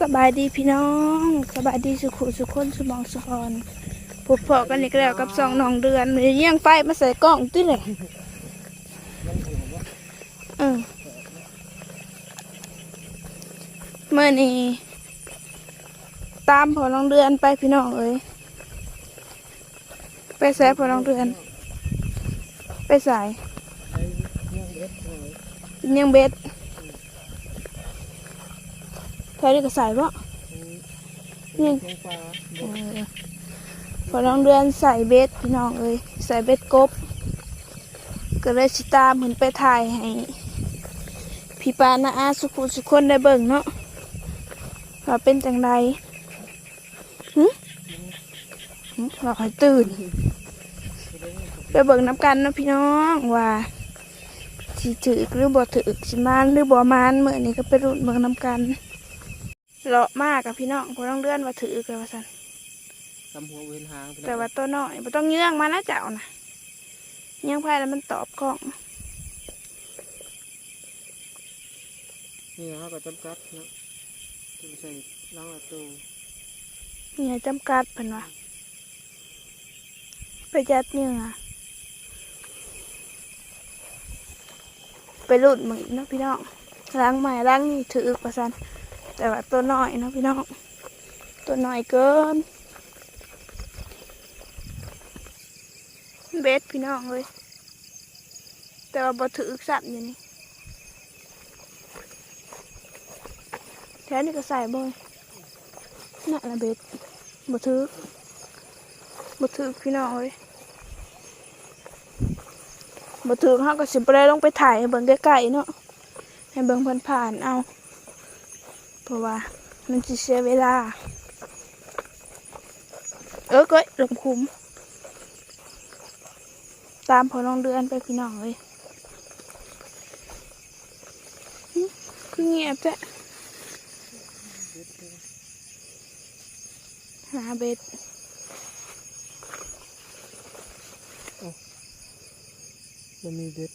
สบายดีพี่น้อง สบายดีสุขุสุขคนสมองสุพรพบพอกันอีกแล้วกับสองน้องเดือนมีเยี่ยงไฟมาใส่กล้องติเลยเออเมื่อนี้ตามพอน้องเดือนไปพี่น้องเอ้ยไปใส่พอน้องเดือน ไปใส่ยี่ยงเบ็ด เธอได้ก็ใส่ปะนี่เออพอน้องเดือนใส่เบ็ดพี่น้องเอ้ยใส่เบ็ดกบ ก็เลยสิตามเหมือนไปถ่ายให้พี่ปานาอาสุขุสุขคนได้เบิ่งเนาะว่าเป็นจังใดหึหึเราให้ตื่น ไปเบิ่งน้ำกันเนาะพี่น้องว่าสิถือหรือบ่ถือสิมานหรือบ่มานเมื่อนี้ก็ไปรุ่นเบิ่งน้ำกัน เลาะมากกับพี่น้องพอต้องเลื่อนว่าถือกันว่าสันตำหัวเวนหางพี่น้องแต่ว่าตัวน้อยบ่ต้องเยื่องมานะเจ้านะเยื่องไพ่แล้วมันตอบกล้องนี่เขาก็จำกัดเนาะจะใส่ล้างละตัวเนี่ยจำกัดเพิ่นว่าไปจัดเยื่อไปรุ่นมือเนาะพี่น้องล้างใหม่ล้างนี่ถือว่าสัน แต่ว่าตัวน้อยเนาะพี่น้อง ตัวน้อยเกิน เบสพี่น้องเลย แต่ว่าบ่ถือสัตว์อยู่นี่แถวนี้ก็ใส่บ่อยน่ะนะเบ็ดบ่ถือบ่ถือพี่น้องเลยบ่ถือเขาก็สิบ่ได้ลงไปถ่ายให้เบิ่งใกล้ๆเนาะให้เบิ่งผ่านๆเอา เพราะว่ามันสิเสียเวลา เออก็ลงคุมตามพอน้องเดือนไปพี่น้องเลยหึคือเงียบจ้ะหาเบ็ดมันมีเด็ด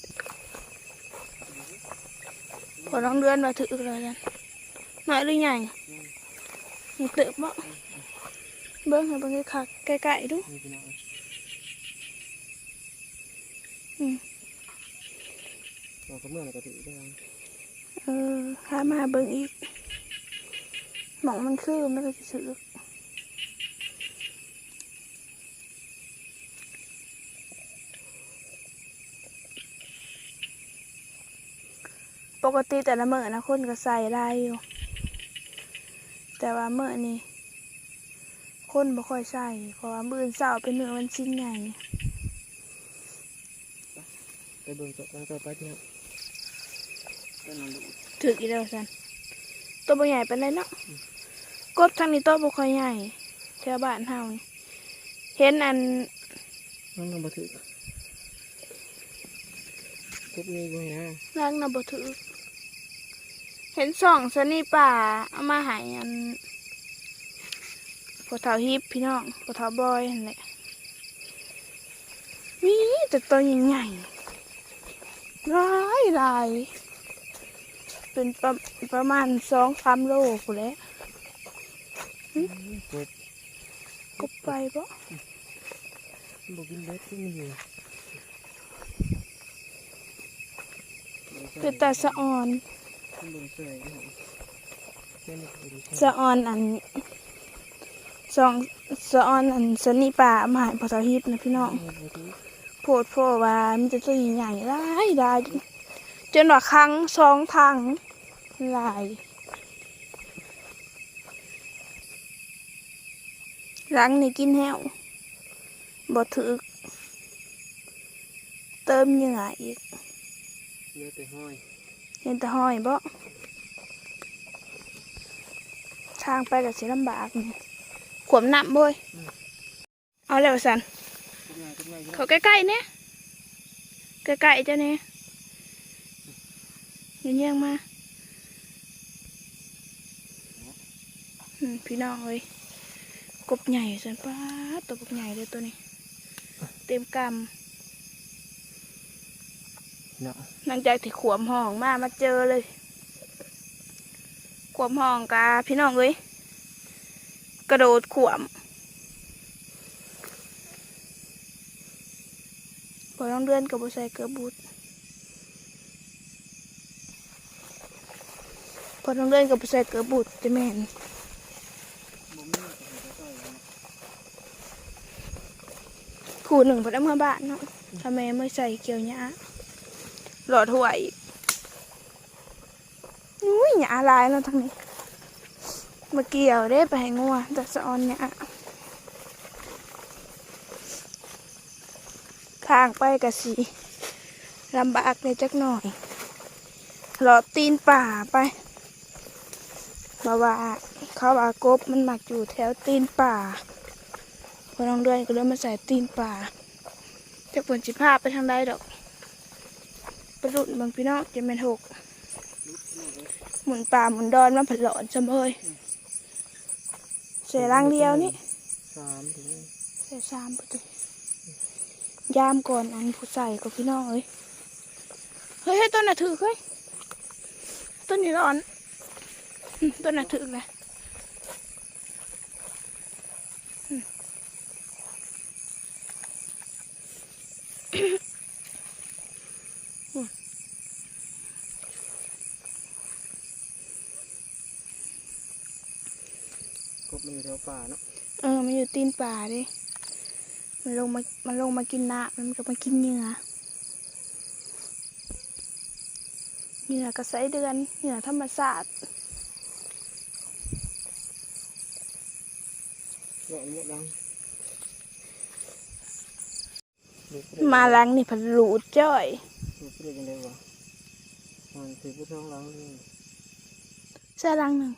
พอน้องเดือนมาถือเลยกัน น้อยหรือใหญ่มันเติบบ่เบิ้งให้เบิ้งคักๆใกล้ๆดูนี่พี่น้องอืมเราก็เมื่อไหร่ก็ถือได้เออหามาเบิ้งอีกหมองมันคือไม่ก็จะถือปกติแต่ละมื้อนะคนก็ใส่ได้อยู่ แต่ว่ามื้อนี้คนบ่ค่อยใส่เพราะว่ามื้ออนเช้าเป็นมื้อวันชิ้นใหญ่ไปเบิ่งจบแล้วก็ไปที่นั่นก็นอนดูถือกี่เดียวสันตัวบ่ใหญ่เป็นไรเนาะกบทางนี้ตัวบ่ค่อยใหญ่แถวบ้านเฮานี่เห็นอันน้องน้องบัถือกุ๊บนี่ด้วยนะร่างน่ะบ่ถือ เห็นสองสนี่ป่าเอามาใหายอันพอเท่าฮิปพี่น้องพอเท่าบอยนั่นแหละมีแต่ตัวใหญ่ๆหลายหลาย เป็นประประมาณสองสามโลกูนแหล้วกุ๊บกบไปปะบอกกินเด็ดที่มีอยู่เป็นตาสะออนขึ้นบนเสื่อยนะครับแค่นี้ก็ดูสะออนอันสองสะออนอันสนี่ป่าเอามาใหายพอเท่าฮิปนะพี่น้องบัถือโพดโพดว่ามีแต่ตัวใหญ่ๆหลายหลายจนว่าครั้งสองทางหลายหลังนี่กินแห้วบ่ถึก เติมเหงื่ออีกเลือแต่ห้อย เห็นแต่ห้อยบ่ทางไปก็สิลำบากนี่ขวมน้ำบ่ยเอาแล้วสันเขาใกล้ๆเนี่ยใกล้ๆจ้าเนี่ยเยี่ยงมาพี่น้องเลยกบใหญ่สันป้าตัวกบใหญ่เลยตัวนี้ เต็มกำ เนาะหลังจากที่ขวมห้องมามาเจอเลย ขวมห้องกาพี่น้องเอ้ยกระโดดขวมพอต้องเดือนกับบุใส่เกือบูดพอต้องเดือนกับบุใส่เกือบูดจะแม่นบ่มีก็ให้เขาใส่แล้วนะคู่หนึ่งพอได้เมื่อบ้านเนาะทำไมไม่ใส่เกี่ยวหญ้า หลอดหัวอีกอุ้ยหญ้าลายแล้วทั้งนี้เมื่อกี้เอาได้ไปห้งัวแต่สะออนหญ้าข้างไปกะสีลำบากเลยจักหน่อยหลอดตีนป่าไปบาว่าเขาว่ากบมันหมักอยู่แถวตีนป่าพอน้องเดือนก็เริ่มมาใส่ตีนป่าจากผลสิภาพไปทางใดดอก ปรุ่นบางพี่น้องจะเป็นหกลุกนี่เลยหมุนป่าหมุนดอนมาผัดหลอนจำเอ้ยเสียร่างเดียวนี่สามถึงเสียสามประตูยามก่อนอันผู้ใส่กับพี่น้องเอ้ยเฮ้ยเฮ้ยต้นน่ะถือเฮ้ยต้นนี้ร้อนอืมต้นน่ะถือเลยอืม มันอยู่แถวป่าเนาะเออ มันอยู่ตีนป่าดิมันลงมา มันลงมากินน้ำมันก็มากินเหยื่อเหยื่อกระไสเดือนเหยื่อธรรมศาสตร์เยอะเยอะดังลุกมาล้างนี่ผัดหลูดจ้อยลุกเรียกยังไงวะมันถือผู้ท้องล้างนี่เสื้อล้างหนึ่ง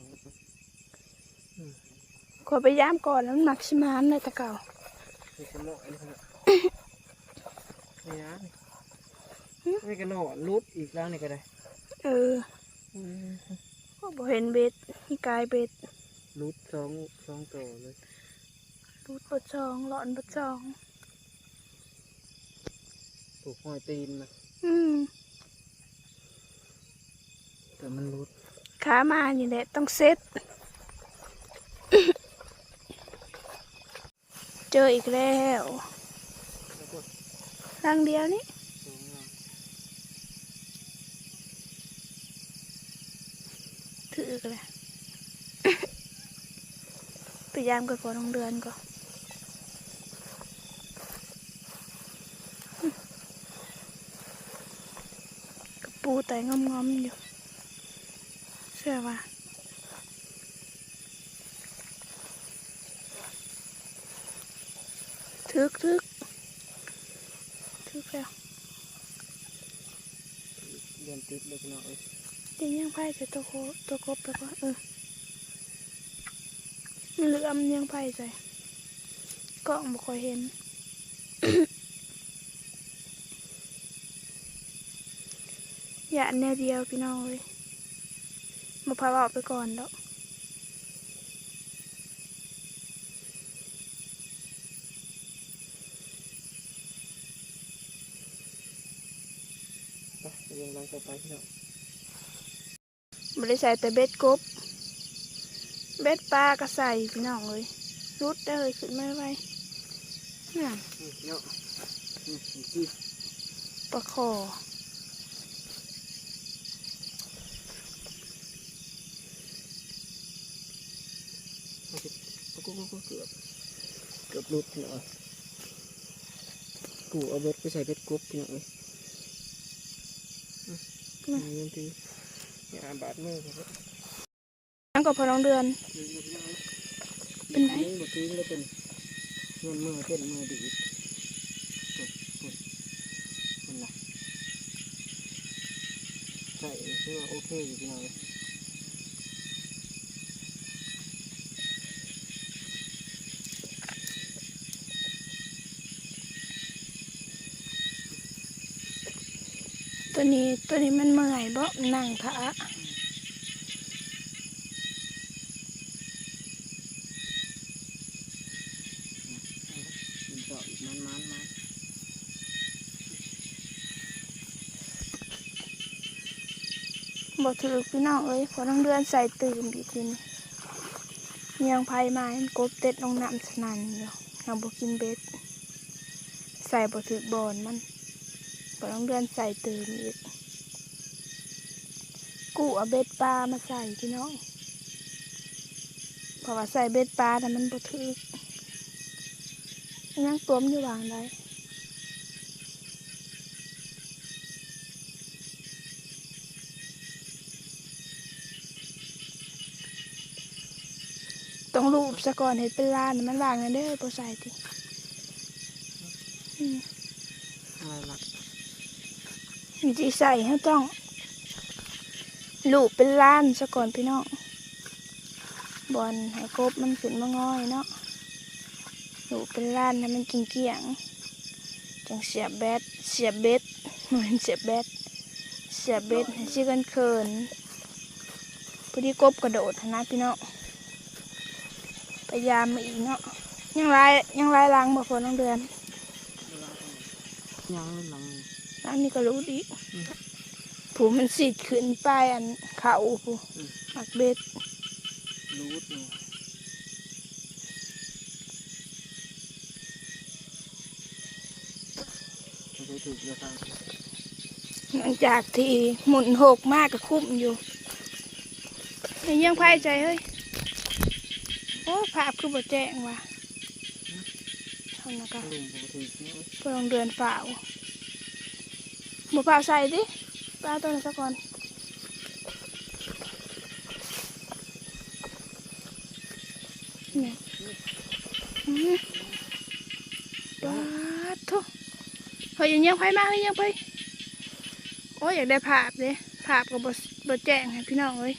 ขอไปย่ามก่อนแล้วมันหมักชิมานเลยตะเก่ามีกระโหนกอันนี้ครับนี่นะมีกระโหนกลุดอีกแล้วนี่ก็ได้ เออก็บ่เห็นเบ็ดนี่กายเบ็ดลุดสองสองตัวเลยรูดบดซองหลอนบดซองถูกห้อยตีนนะอืมแต่มันลุดขามานี่แหละต้องเซ็ต เจออีกแล้วแล้วก็รังเดียวนี่สองอะถือกันเลยพยายามกับพอน้องเดือนก่อนกับปูไตงอมๆอยู่เชื่อว่าทึกทึกทึกแล้ว เรียนติดเลยพี่น้องเอ้ยตียังไพ่ใส่ตัวโคตัวกบแล้วก็เออมันเหลือมยังไพ่ใส่กล้องบ่ค่อยเห็นอย่าแนวเดียวพี่น้องเลยมาพาเอาไปก่อนดอ เรียนรังต่อไปพี่น้องไม่ได้ใส่แต่เบ็ดกบ เบ็ดปลาก็ใส่พี่น้องเลยรุดได้เลยขึ้นไม่ไหวน่ะพี่น้องปลาคอเอาสิเอกูกูเกือบเกือบลุดพี่น้องกูเอาเบ็ดไปใส่เบ็ดกบพี่น้องเอ้ย ยังทีอย่าบาดมือครับนั่งกับพอน้องเดือน เป็นไงเมื่อกี้ก็เป็นเงินมือเป็นมือดีดปุ๊บปุ๊บนั่นแหละใช่คือว่าโอเคอยู่พี่น้องเอ้ย นี้ตัวนี้มันเมื่อยบ่นั่งทะกินต่ออีกมันมันมันมบ่ถือพี่น้องเอ้ยพอทั้งเดือนใส่ตื่นอีกทีนี่เมียงไผมาเห็นกบเต็ดลงน้ำสนั่นอยู่เอาบ่กินเบ็ด ใส่บ่ถือบอนมัน พองเดือนใส่เตื่นอีกกูเอาเบ็ดปลามาใส่พี่น้องเพราะว่าใส่เบ็ดปลาแต่มันบ่ถือยังตัวมันอยู่วางได้ต้องรูปซะก่อนเห็นเป็นลานน่ะมันวางกันเด้อบ่ใส่ติอืมอะไรล่ะ วิธีใส่เขาต้องลูบเป็นล้านซะก่อนพี่น้องบอลให้กบมันขึ้นมาง่อยเนาะลูบเป็นล้านให้มันกินเกี่ยงจังเสียบแบตเสียบเบ็ดเหมือนเสียบแบตเสียบเบ็ดให้ชื่อกันเคินพอดีกบกระโดดนะพี่น้องพยายามมาอีกเนาะยังลายยังลายล้างบ่พอน้องเดือนยังเล่นหลัง อันนี้ก็รู้ดีผูมันสิดขึ้นป้ายอันเขาผูหมักเบ็ดรู้อยู่จะไปถูกจะตามหลังจากที่หมุนหกมากก็คุ้มอยู่นี่ยังพายใจเฮ้ย โอ้ภาพคือบ่แจ้งว่ะเท่านั้นก็ลุงปกติเนี่ยเพื่อลงเดือนเปล่า บ่เปล่าใส่ดิปลาตัวนั้นซะก่อนนี่อืมปลาทุเฮ้ยยังไงมาเฮ้ยยังไปโอ้ยอยากได้ภาพเลยภาพก็บ่บ่แจ้งให้พี่น้องเอ้ย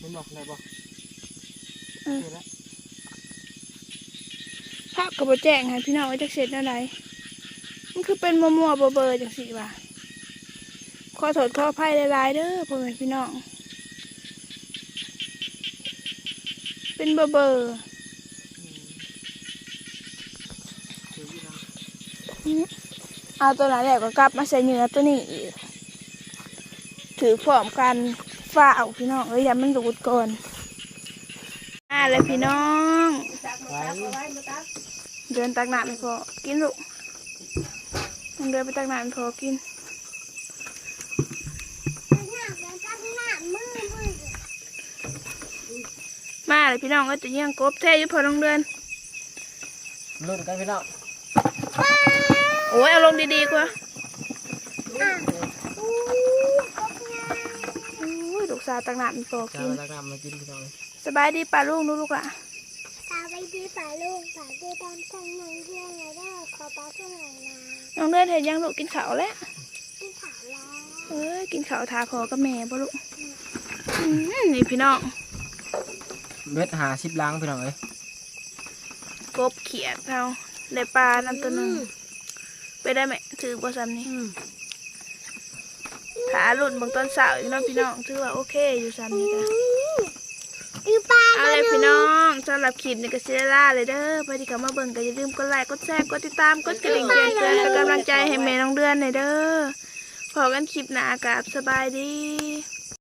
มันบอกอะไรบอกเออเจอแล้วภาพก็บ่แจ้งให้พี่น้องเอ้ยจักเสร็จอะไรมัน คือเป็นมัวมัวๆเบอร์เบอร์จังสิว่ะขอโทษขออภัยหลายๆเด้อพ่อแม่พี่น้อง เป็นเบอร์เบอร์เจอที่รังเอาตัวนั้นแหละก็กลับมาใส่เนื้อตัวนี้อีก ถือพร้อมกันฝ้าวพี่น้องเอ้ยอย่ามันรูดก่อนอ่าเลยพี่น้องไว้เดินตักน้ำไม่พอกินลูกมัน เดินไปตักน้ำไม่พอกินมาเลยพี่น้องก็จะเยี่ยงกบแท้อยุพอลงเดือนลุ้นกันพี่น้องโอ้ยเอาลงดีๆกว่าโอ้ยลูกสาวตักน้ำไม่พอจะกินมาตะกร้ามากินพี่น้องสบายดีป่าลูกนูลูกละ ตาไปดีป่าลูกป่าดีตามทางน้องเพื่อนแล้วก็ขอป้าเพื่อนหน่อยนะน้องเดือนเห็นยังลูกกินข้าวแล้ว ที่ขาวแล้วเอ้ยกินข้าวทาพอกับแม่ป่ะลูกอืมนี่พี่น้องเบ็ดหาสิบล้างพี่น้องเอ้ยกบเขียดเราได้ปลานั่นตัวหนึงไปได้ไหมถือบ่ซ้ำนี่ขาหลุดบางตอนเสาร์อยู่เน้องพี่น้องถือว่าโอเคอยู่ซ้ำนี่จ้ะอีป้าเอาเลยพี่น้องสำหรับคลิปนี้ก็เสียล่าเลยเด้อไปที่กลับมาเบิ่งก็อย่าลืมกดไลค์กดแชร์กดติดตามกดกระดิ่งแจ้งเตือนเป็นกำลังใจให้แม่น้องเดือนหน่อยเด้อพอกันคลิปหน้ากับสบายดี